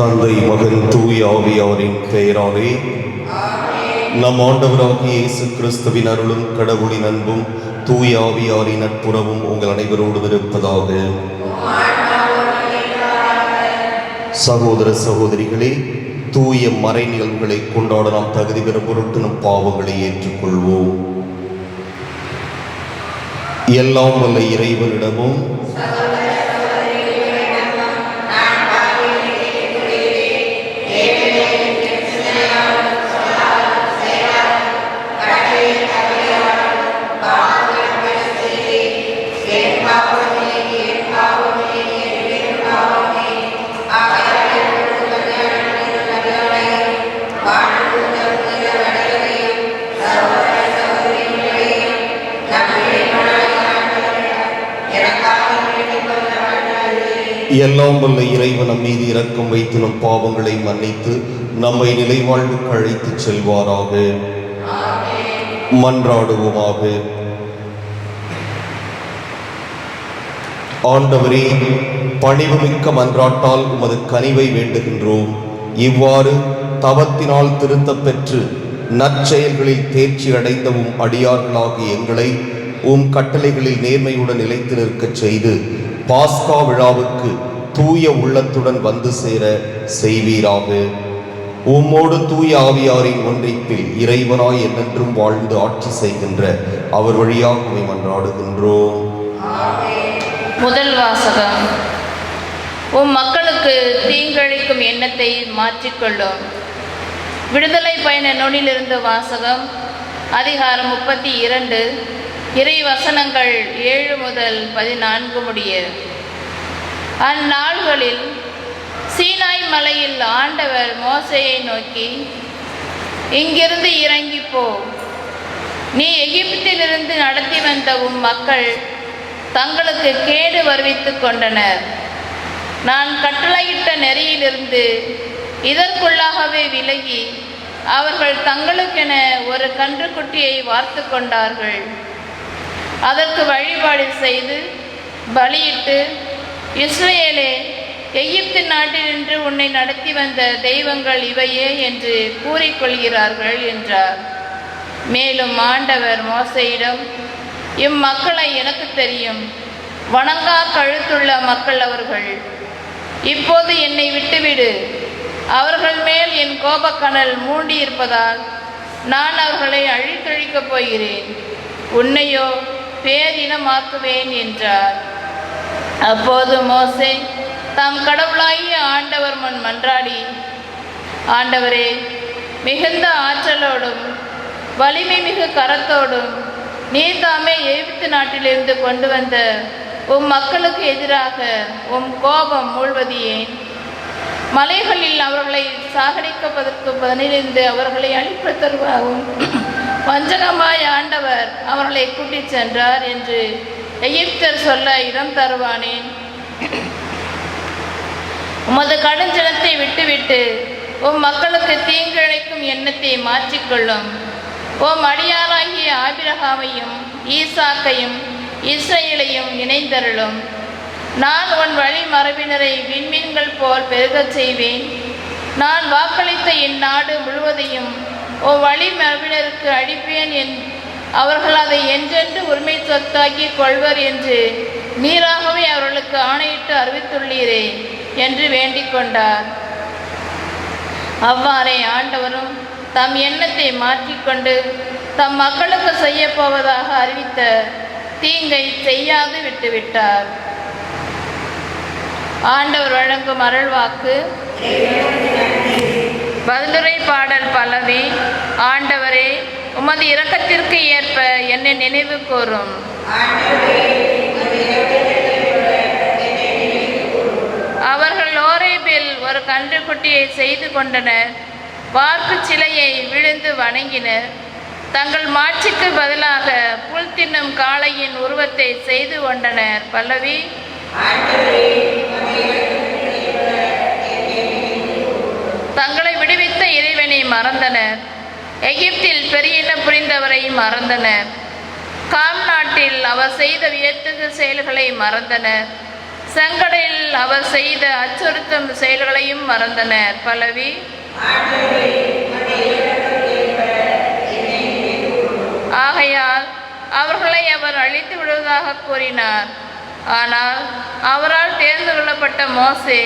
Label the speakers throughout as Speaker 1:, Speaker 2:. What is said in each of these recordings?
Speaker 1: தந்தை மகன் தூய ஆவியாரின் பெயராலே நம் ஆண்டவராகிய இயேசு கிறிஸ்துவின் அருளும் கடவுளின் அன்பும் தூய ஆவியாரின் நட்புறவும் உங்கள் அனைவரோடும் இருப்பதாக. சகோதர சகோதரிகளே தூய மறை நிகழ்வுகளை கொண்டாட நாம் தகுதி பெறும் பொருட்டு நம் பாவங்களை ஏற்றுக்கொள்வோம். எல்லாம் வல்ல இறைவனிடமும் எல்லாம் வல்ல இறைவன் மீது இரக்கம் வைத்து நம் பாவங்களை மன்னித்து நம்மை நிலைவாழ்வுக்கு அழைத்துச் செல்வாராக. மன்றாடுவோமாக. ஆண்டவரே பணிவுமிக்க மன்றாட்டால் உமது கனிவை வேண்டுகின்றோம். இவ்வாறு தவத்தினால் திருத்த பெற்று நற்செயல்களில் தேர்ச்சி அடைந்தவும் அடியார்களாகிய எங்களை உம் கட்டளைகளில் நேர்மையுடன் நிலைத்து நிற்கச் செய்து பாஸ்கா விழாவுக்கு தூய உள்ளத்துடன் வந்து சேர செய்வீராக. உம்மோடு தூய ஆவியாரின் ஒன்றிப்பில் இறைவனாய் என்னென்றும் வாழ்ந்து ஆட்சி செய்கின்ற அவர் வழியாக உம்மை மன்றாடுகின்றோம்.
Speaker 2: முதல் வாசகம். உம் மக்களுக்கு தீங்கழிக்கும் எண்ணத்தை மாற்றிக்கொள்ளும். விடுதலை பயண நொனிலிருந்து வாசகம் அதிகாரம் முப்பத்தி இரண்டு. இறை வசனங்கள் ஏழு முதல் பதினான்கு முடிய அந்நாள்களில் சீனாய் மலையில் ஆண்டவர் மோசையை நோக்கி இங்கிருந்து இறங்கி போ நீ எகிப்திலிருந்து நடத்தி வந்த உம் மக்கள் தங்களுக்கு கேடு வருவித்து கொண்டனர். நான் கட்டளையிட்ட நெறியிலிருந்து இதற்குள்ளாகவே விலகி அவர்கள் தங்களுக்கென ஒரு கன்றுக்குட்டியை வார்த்து கொண்டார்கள். அதற்கு வழிபாடு செய்து பலியிட்டு இஸ்ரேலே எகிப்து நாட்டினின்று உன்னை நடத்தி வந்த தெய்வங்கள் இவையே என்று கூறிக்கொள்கிறார்கள் என்றார். மேலும் ஆண்டவர் மோசையிடம் இம்மக்களை எனக்கு தெரியும். வணங்கா கழுத்துள்ள மக்கள் அவர்கள். இப்போது என்னை விட்டுவிடு. அவர்கள் மேல் என் கோபக்கனல் மூண்டியிருப்பதால் நான் அவர்களை அழித்தொழிக்கப் போகிறேன். உன்னையோ பேரினமாக்குவேன் என்றார். அப்போது மோசே தாம் கடவுளாகிய ஆண்டவர் முன் மன்றாடி. ஆண்டவரே மிகுந்த ஆற்றலோடும் வலிமை மிகு கரத்தோடும் நீ தாமே எகிப்து நாட்டிலிருந்து கொண்டு வந்த உம் மக்களுக்கு எதிராக உம் கோபம் மூழ்வது ஏன் மலைகளில் அவர்களை சாகடிப்பதற்கு பதிலிருந்து அவர்களை அழிப்பதற்காகவும் வஞ்சகமாய் ஆண்டவர் அவர்களை கூட்டிச் சென்றார் என்று எகிப்தர் சொல்ல இடம் தருவானேன். உமது கடுஞ்சனத்தை விட்டுவிட்டு உம் மக்களுக்கு தீங்கிழைக்கும் எண்ணத்தை மாற்றிக்கொள்ளும். உம் அடியாராகிய ஆபிரகாமையும் ஈசாக்கையும் இஸ்ரேலையும் இணைந்தருளும். நான் உன் வழி மரபினரை விண்மீன்கள் போல் பெருகச் செய்வேன். நான் வாக்களித்த இந்நாடு முழுவதையும் ஓ வழி மரபினருக்கு அழிப்பேன் என் அவர்கள் அதை என்றென்று உரிமை சொத்தாக்கி கொள்வர் என்று நீராகவே அவர்களுக்கு ஆணையிட்டு அறிவித்துள்ளீரே என்று வேண்டிக் கொண்டார். அவ்வாறே ஆண்டவரும் தம் எண்ணத்தை மாற்றிக்கொண்டு தம் மக்களுக்கு செய்யப் போவதாக அறிவித்த தீங்கை செய்யாது விட்டுவிட்டார். ஆண்டவர் வழங்கும் அருள்வாக்கு பதிலுரை பாடல் பல்லவி ஆண்டவரே உமது இரக்கத்திற்கு ஏற்ப என்னை நினைவு கூறும். அவர்கள் ஓரேபில் ஒரு கன்றுக்குட்டியை செய்து கொண்டனர். வார்ப்பு சிலையை விழுந்து வணங்கினர். தங்கள் மாட்சிக்கு பதிலாக புல் தின்னும் காளையின் உருவத்தை செய்து கொண்டனர். பல்லவி தங்களை விடுவித்த இறைவனை மறந்தனர். எகிப்தில் பெரியன புரிந்தவரை மறந்தனர். காம் நாட்டில் அவர் செய்த வியத்தகு செயல்களை மறந்தனர். செங்கடலில் அவர் செய்த அச்சுறுத்தும் செயல்களையும் மறந்தனர். பலவி ஆகையால் அவர்களை அவர் அழித்து விடுவதாக கூறினார். ஆனால் அவரால் தேர்ந்து கொள்ளப்பட்ட மோசே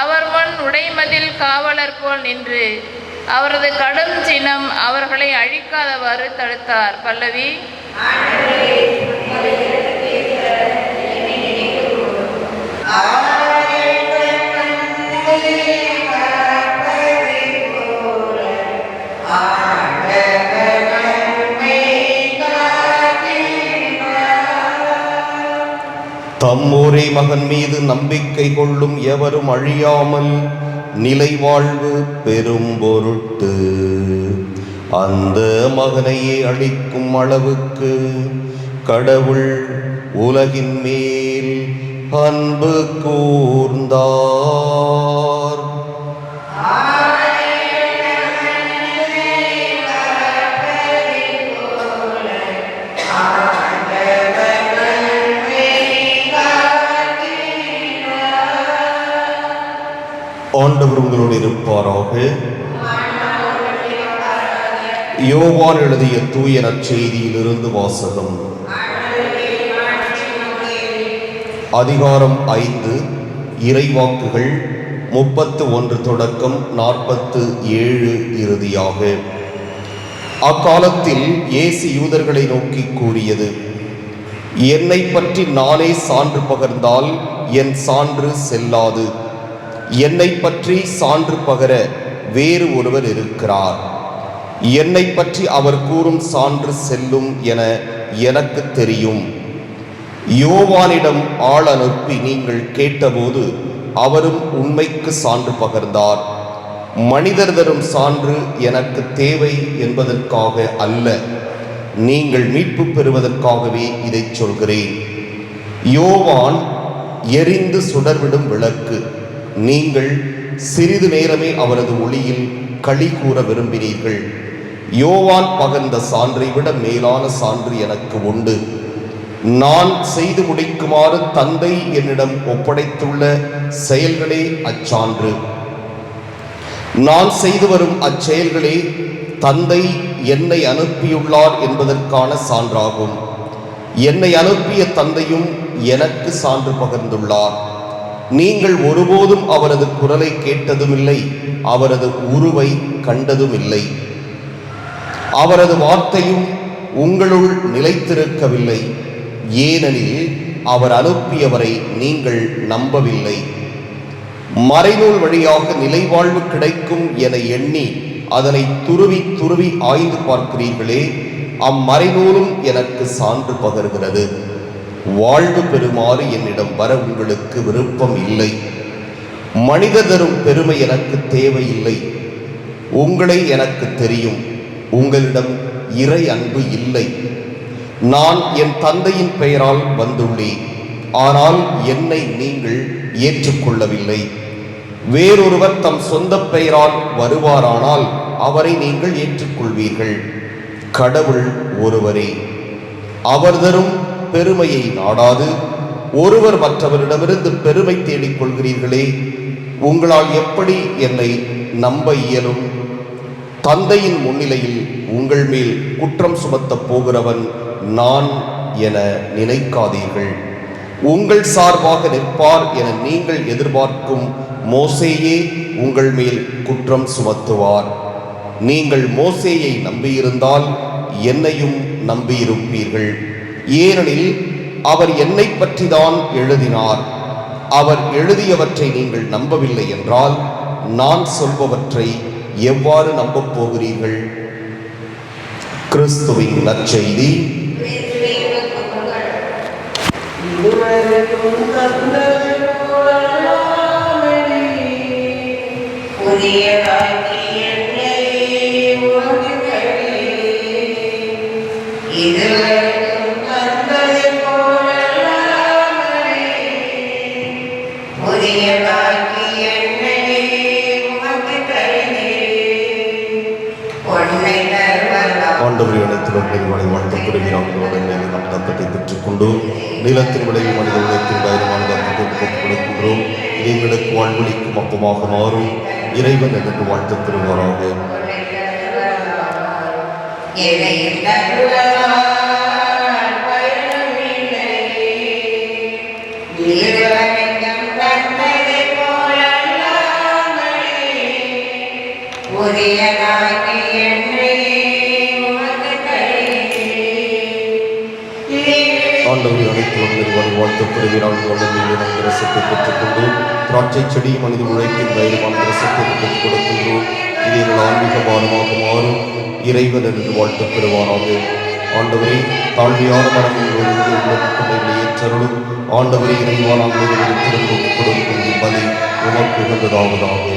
Speaker 2: அவர் முன் உடைமதில் காவலர் போல் நின்று அவரது கடும் சினம் அவர்களை அழிக்காதவாறு தடுத்தார். பல்லவி.
Speaker 1: தம்மோரே மகன் மீது நம்பிக்கை கொள்ளும் எவரும் அழியாமல் நிலை வாழ்வு பெரும் பொருட்டு அந்த மகனையே அளிக்கும் அளவுக்கு கடவுள் உலகின் மேல் அன்பு கூர்ந்தார். ஆண்டவர் உங்களோடு இருப்பாராக. யோவான் எழுதிய தூய நற்செய்தியிலிருந்து வாசகம். அதிகாரம் ஐந்து இறைவாக்குகள் முப்பத்து ஒன்று தொடக்கம் நாற்பத்து ஏழு இறுதியாக. அக்காலத்தில் இயேசு யூதர்களை நோக்கி கூறியது என்னை பற்றி நானே சான்று பகர்ந்தால் என் சான்று செல்லாது. என்னை பற்றி சான்று பகர வேறு ஒருவர் இருக்கிறார். என்னை பற்றி அவர் கூறும் சான்று செல்லும் என எனக்கு தெரியும். யோவானிடம் ஆள் அனுப்பி நீங்கள் கேட்டபோது அவரும் உண்மைக்கு சான்று பகர்ந்தார். மனிதர் தரும் சான்று எனக்கு தேவை என்பதற்காக அல்ல. நீங்கள் மீட்பு பெறுவதற்காகவே இதை சொல்கிறேன். யோவான் எரிந்து சுடர்விடும் விளக்கு. நீங்கள் சிறிது நேரமே அவரது ஒளியில் களி கூற விரும்பினீர்கள். யோவான் பகர்ந்த சான்றை விட மேலான சான்று எனக்கு உண்டு. நான் செய்து முடிக்குமாறு தந்தை என்னிடம் ஒப்படைத்துள்ள செயல்களே அச்சான்று. நான் செய்து வரும் அச்செயல்களே தந்தை என்னை அனுப்பியுள்ளார் என்பதற்கான சான்றாகும். என்னை அனுப்பிய தந்தையும் எனக்கு சான்று பகிர்ந்துள்ளார். நீங்கள் ஒருபோதும் அவரது குரலை கேட்டதுமில்லை அவரது உருவை கண்டதுமில்லை. அவரது வார்த்தையும் உங்களுள் நிலைத்திருக்கவில்லை. ஏனெனில் அவர் அனுப்பியவரை நீங்கள் நம்பவில்லை. மறைநூல் வழியாக நிலைவாழ்வு கிடைக்கும் என எண்ணி அதனை துருவி துருவி ஆய்ந்து பார்க்கிறீர்களே அம்மறைநூலும் எனக்கு சான்று பகர்கிறது. வாழ்வு பெறுமாறு என்னிடம் வர உங்களுக்கு விருப்பம் இல்லை. மனித தரும் பெருமை எனக்கு தேவையில்லை. உங்களை எனக்கு தெரியும். உங்களிடம் இறை அன்பு இல்லை. நான் என் தந்தையின் பெயரால் வந்துள்ளேன். ஆனால் என்னை நீங்கள் ஏற்றுக்கொள்ளவில்லை. வேறொருவர் தம் சொந்த பெயரால் வருவாரானால் அவரை நீங்கள் ஏற்றுக்கொள்வீர்கள். கடவுள் ஒருவரே. அவர் தரும் பெருமையை நாடாது. ஒருவர் மற்றவரிடமிருந்து பெருமை தேடிக் கொள்கிறீர்களே உங்களால் எப்படி என்னை நம்ப இயலும்? தந்தையின் முன்னிலையில் உங்கள் மேல் குற்றம் சுமத்தப் போகிறவன் நான் என நினைக்காதீர்கள். உங்கள் சார்பாக நிற்பார் என நீங்கள் எதிர்பார்க்கும் மோசேயே உங்கள் மேல் குற்றம் சுமத்துவார். நீங்கள் மோசேயை நம்பியிருந்தால் என்னையும் நம்பியிருப்பீர்கள். ஏனெனில் அவர் என்னை பற்றிதான் எழுதினார். அவர் எழுதியவற்றை நீங்கள் நம்பவில்லை என்றால் நான் சொல்பவற்றை எவ்வாறு நம்பப் போகிறீர்கள்? கிறிஸ்துவின் நற்செய்தி.
Speaker 3: இதுவரைக்கும்
Speaker 1: ரத்தத்தை நம் தத்தத்தை பெற்றுக்கொண்டு விளைவு மனித உலகத்தின் பயணமான ரத்தத்தை ஒப்புக் கொடுக்கின்றோம் இது எங்களுக்கு வாழ்வழிக்கும் அப்பமாக மாறும். இறைவன் எனக்கு வாழ்த்து பெறுவாராக வாழ்த்து பெறுகிறார்களோடு நம் ரசத்தை பெற்றுக்கொண்டு திராட்சை செடி மனித உழைப்பின் பயணமான ரசத்தை பெற்றுக் கொடுக்கின்றோம் இது எங்கள் ஆன்மீக மாறும் இறைவன் என்று வாழ்த்து பெறுவாராக ஆண்டவரே தாழ்மையான மனங்களோடு உள்ளது ஏற்றருளும். ஆண்டவரே இறைவா திரும்ப கொடுக்கும் பலி உமக்கு உகந்ததாவதாக.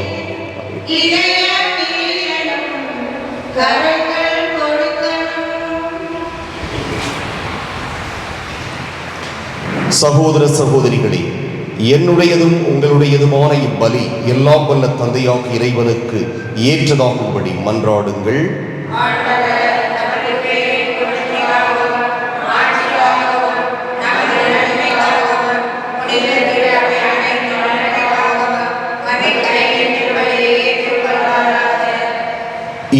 Speaker 1: சகோதர சகோதரிகளே என்னுடையதும் உங்களுடையதுமான இப்பலி எல்லாம் வல்ல தந்தையாக இறைவனுக்கு ஏற்றதாகும்படி மன்றாடுங்கள்.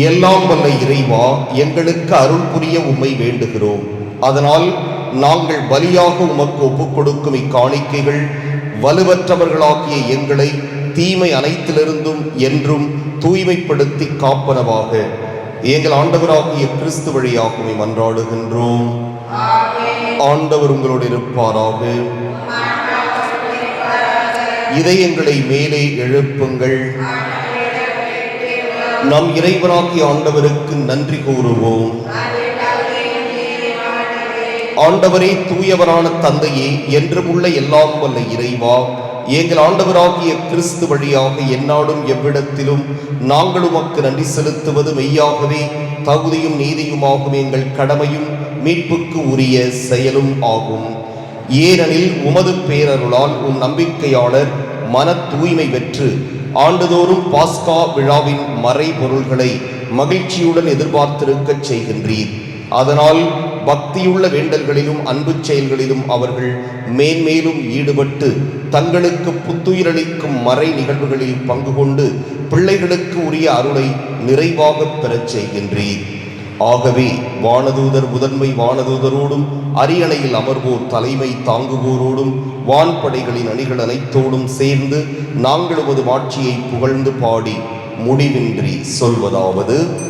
Speaker 1: எல்லாம் வல்ல இறைவா எங்களுக்கு அருள் புரிய உண்மை வேண்டுகிறோம். அதனால் நாங்கள் பலியாக உமக்கு ஒப்புக் கொடுக்கும் இக்காணிக்கைகள் வலுவற்றவர்களாகிய எங்களை தீமை அனைத்திலிருந்தும் என்றும் தூய்மைப்படுத்தி காப்பனவாக. எங்கள் ஆண்டவராகிய கிறிஸ்து வழியாக மன்றாடுகின்றோம் ஆண்டவர் உங்களோடு இருப்பாராக. இதயங்களை மேலே எழுப்புங்கள். நம் இறைவனாகிய ஆண்டவருக்கு நன்றி கூறுவோம். ஆண்டவரே தூயவரான தந்தையே என்றும் உள்ள எல்லாம் வல்ல இறைவா. எங்கள் ஆண்டவராகிய கிறிஸ்து வழியாக எந்நாடும் எவ்விடத்திலும் நாங்கள் உமக்கு நன்றி செலுத்துவது மெய்யாகவே தகுதியும் நீதியுமாகும் எங்கள் கடமையும் மீட்புக்கு உரிய செயலும் ஆகும். ஏனெனில் உமது பேரருளால் உம் நம்பிக்கையாளர் மன தூய்மை பெற்று ஆண்டுதோறும் பாஸ்கா விழாவின் மறைபொருள்களை மகிழ்ச்சியுடன் எதிர்பார்த்திருக்கச் செய்கின்றீர். அதனால் பக்தியுள்ள வேண்டல்களிலும் அன்பு செயல்களிலும் அவர்கள் மேன்மேலும் ஈடுபட்டு தங்களுக்கு புத்துயிரளிக்கும் மறை நிகழ்வுகளில் பங்கு கொண்டு பிள்ளைகளுக்கு உரிய அருளை நிறைவாகப் பெறச் செய்கின்றீர். ஆகவே வானதூதர் முதன்மை வானதூதரோடும் அரியணையில் அமர்வோர் தலைமை தாங்குவோரோடும் வான்படைகளின் அணிகள் அனைத்தோடும் சேர்ந்து நாங்கள் உமது மாட்சியை புகழ்ந்து பாடி முடிவின்றி சொல்வதாவது.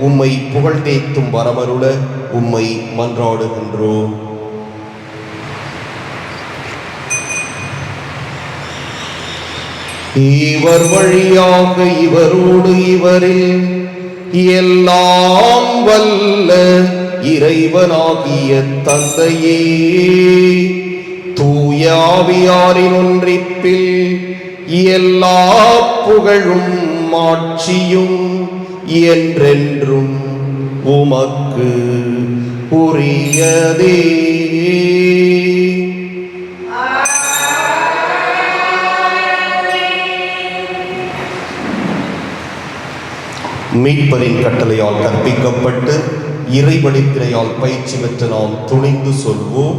Speaker 1: உம்மை புகழ்ந்தேத்தும் வரமருள உம்மை மன்றாடுகின்றோம் இவர் வழியாக இவரோடு இவரில் எல்லாம் வல்ல இறைவனாகிய தந்தையே. தூயாவியாரின் ஒன்றிப்பில் எல்லா புகழும் மாட்சியும் என்றென்றும் உமக்கு உரியதே மீட்பரின் கட்டளையால் கற்பிக்கப்பட்டு இறைவழித்திரையால் பயிற்சி பெற்று நாம் துணிந்து சொல்வோம்.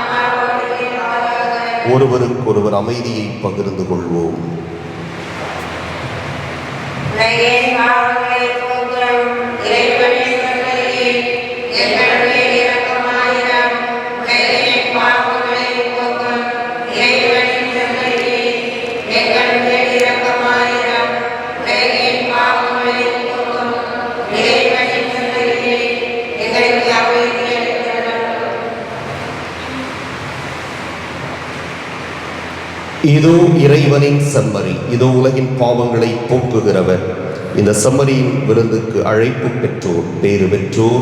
Speaker 1: ஒருவருக்கொருவர் அமைதியை பகிர்ந்து கொள்வோம்.
Speaker 3: உலகின் பாவங்களை போக்கும் இறைவனின் கட்டளையே எங்கள் மேல் இரக்கமாயிரம். உலகின் பாவங்களை போக்கும் இறைவனின் கட்டளையே எங்கள் மேல் இரக்கமாயிரம். உலகின் பாவங்களை போக்கும் இறைவனின் கட்டளையே எங்களுக்கு அமைதி அளித்தருளும்.
Speaker 1: இதோ இறைவனின் செம்மறி. இதோ உலகின் பாவங்களை போக்குகிறவர். இந்த செம்மறியின் விருந்துக்கு அழைப்பு பெற்றோர் பேறு பெற்றோர்.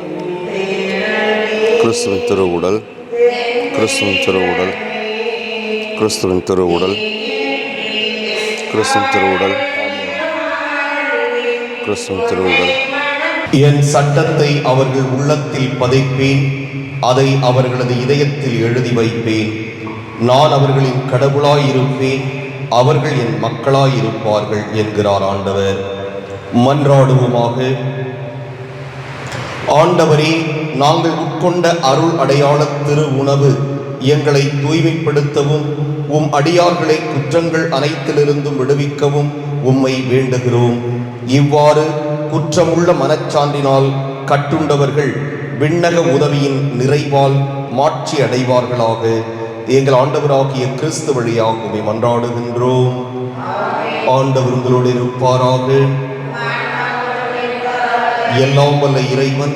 Speaker 1: கிறிஸ்துவின் திருவுடல் கிறிஸ்துவின் திருவுடல் கிறிஸ்துவின் திருவுடல் கிறிஸ்துவின் திருவுடல் கிறிஸ்துவின் திருவுடல். என் சட்டத்தை அவர்கள் உள்ளத்தில் பதைப்பேன் அதை அவர்களது இதயத்தில் எழுதி வைப்பேன். நான் அவர்களின் கடவுளாயிருப்பேன் அவர்கள் என் மக்களாயிருப்பார்கள் என்கிறார் ஆண்டவர். மன்றாடுவோமாக. ஆண்டவரே நாங்கள் உட்கொண்ட அருள் அடையாள திரு உணவு எங்களை தூய்மைப்படுத்தவும் உம் அடியார்களை குற்றங்கள் அனைத்திலிருந்தும் விடுவிக்கவும் உம்மை வேண்டுகிறோம். இவ்வாறு குற்றமுள்ள மனச்சான்றினால் கட்டுண்டவர்கள் விண்ணக உதவியின் நிறைவால் மாட்சி அடைவார்களாக. எங்கள் ஆண்டவராகிய கிறிஸ்து வழியாக உம்மை மன்றாடுகின்றோம். ஆண்டவர் உங்களோடு இருப்பாராக. எல்லாம் வல்ல இறைவன்